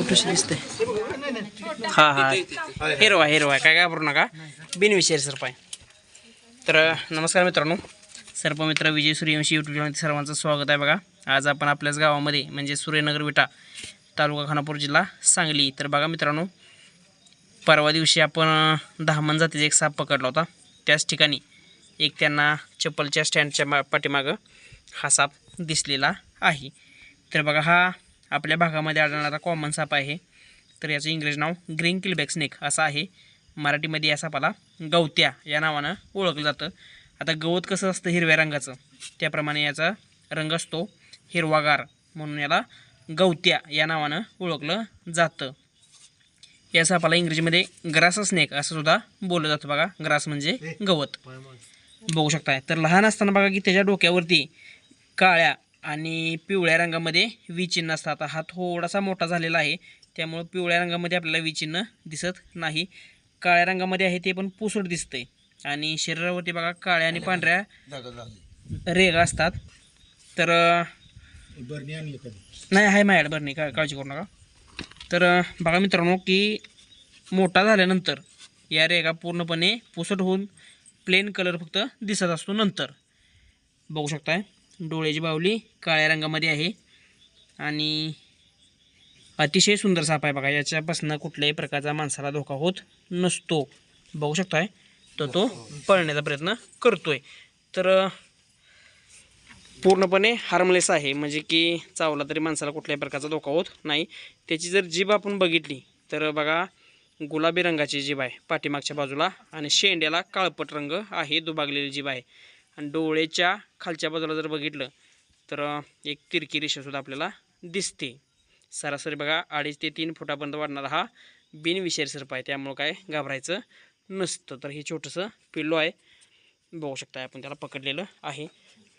छोटूशी दिसते हा हा. हिरवा हिरवा. काय काय करू नका बिनविषय सरपाय तर नमस्कार मित्रांनो. सर्प मित्र विजय सूर्यवंशी यूट्यूब सर्वांचं स्वागत आहे बघा. आज आपण आपल्याच गावामध्ये म्हणजे सूर्यनगर विटा तालुका खानापूर जिल्हा सांगली. तर बघा मित्रांनो परवा दिवशी आपण दहामन जातीचा एक साप पकडला होता. त्याच ठिकाणी एक त्यांना चप्पलच्या स्टँडच्या मा पाठीमागं हा साप दिसलेला आहे. तर बघा हा आपल्या भागामध्ये आढळणारा कॉमन साप आहे. तर याचं इंग्रजी नाव ग्रीन किलबॅक स्नेक असं आहे. मराठीमध्ये या सापाला गवत्या या नावानं ओळखलं जातं. आता गवत कसं असतं हिरव्या रंगाचं? त्याप्रमाणे याचा रंग असतो हिरवागार म्हणून याला गवत्या या नावानं ओळखलं जातं. या सापाला इंग्रजीमध्ये ग्रास स्नेक असं सुद्धा बोललं जातं बघा. ग्रास म्हणजे गवत. बघू शकताय. तर लहान असताना बघा की त्याच्या डोक्यावरती काळ्या आणि पिवळ्या रंगामध्ये विचिन्ह असतात आता हा थोडासा मोठा झालेला आहे त्यामुळं पिवळ्या रंगामध्ये आपल्याला विचिन्ह दिसत नाही. काळ्या रंगामध्ये आहे ते पण पुसट दिसतंय. आणि शरीरावरती बघा काळ्या आणि पांढऱ्या रेगा असतात. तर बरणी नाही आहे माझ्याकडे बरं नाही का काळजी करू नका. तर बघा मित्रांनो की मोठा झाल्यानंतर या रेगा पूर्णपणे पुसट होऊन प्लेन कलर फक्त दिसत असतो नंतर. बघू शकताय? डोळ्याची बावली काळ्या रंगामध्ये आहे. आणि अतिशय सुंदर साप आहे बघा याच्यापासून कुठल्याही प्रकारचा माणसाला धोका होत नसतो. बघू शकताय? तर तो पळण्याचा प्रयत्न करतोय. तर पूर्णपणे हार्मलेस आहे. म्हणजे की चावला तरी माणसाला कुठल्याही प्रकारचा धोका होत नाही. त्याची जर जीभ आपण बघितली तर बघा गुलाबी रंगाची जीभ आहे पाठीमागच्या बाजूला. आणि शेंड्याला काळपट रंग आहे दुबागलेली जीभ आहे. आणि डोळ्याच्या खालच्या बाजूला जर बघितलं तर एक तिरकी रेषासुद्धा आपल्याला दिसते. सरासरी बघा अडीच ते तीन फुटापर्यंत वाढणारा हा बिनविषारी सर्प आहे. त्यामुळं काय घाबरायचं नसतं. तर हे छोटंसं पिल्लू आहे. बघू शकता आपण त्याला पकडलेलं आहे.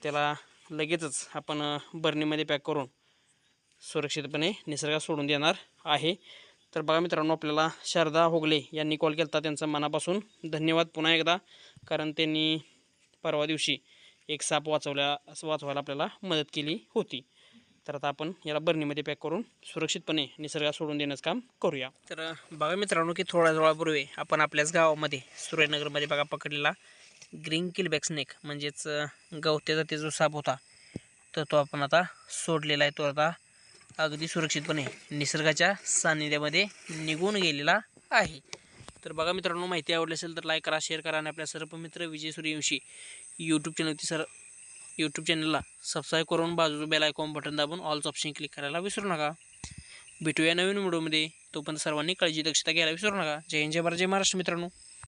त्याला लगेचच आपण बर्नीमध्ये पॅक करून सुरक्षितपणे निसर्गात सोडून देणार आहे. तर बघा मित्रांनो आपल्याला शारदा होगले यांनी कॉल केला त्यांचा मनापासून धन्यवाद पुन्हा एकदा. कारण त्यांनी परवा दिवशी एक साप वाचवल्या वाचवायला आपल्याला मदत केली होती. तर आता आपण याला बर्नीमध्ये पॅक करून सुरक्षितपणे निसर्गात सोडून देण्याचं काम करूया. तर बघा मित्रांनो की थोड्या वेळापूर्वी आपण आपल्याच गावामध्ये सुरेनगरमध्ये बघा पकडलेला ग्रीन किलबॅक स्नेक म्हणजेच गवते गवत्या जातीचा जो साप होता तर तो आपण आता सोडलेला आहे. तो आता अगदी सुरक्षितपणे निसर्गाच्या सानिध्यामध्ये निघून गेलेला आहे. तर बघा मित्रांनो माहिती आवडली असेल तर लाईक करा शेअर करा आणि आपल्या सर्व मित्र विजय सूर्यवंशी यूट्यूब चॅनलची सर यूट्यूब चॅनलला सबस्क्राईब करून बाजूचं बेल आयकॉन बटन दाबून ऑलचं ऑप्शन क्लिक करायला विसरू नका. भेटूया नवीन व्हिडिओमध्ये तोपर्यंत सर्वांनी काळजी दक्षता घ्यायला विसरू नका. जय हिंद जय भारत जय महाराष्ट्र मित्रांनो.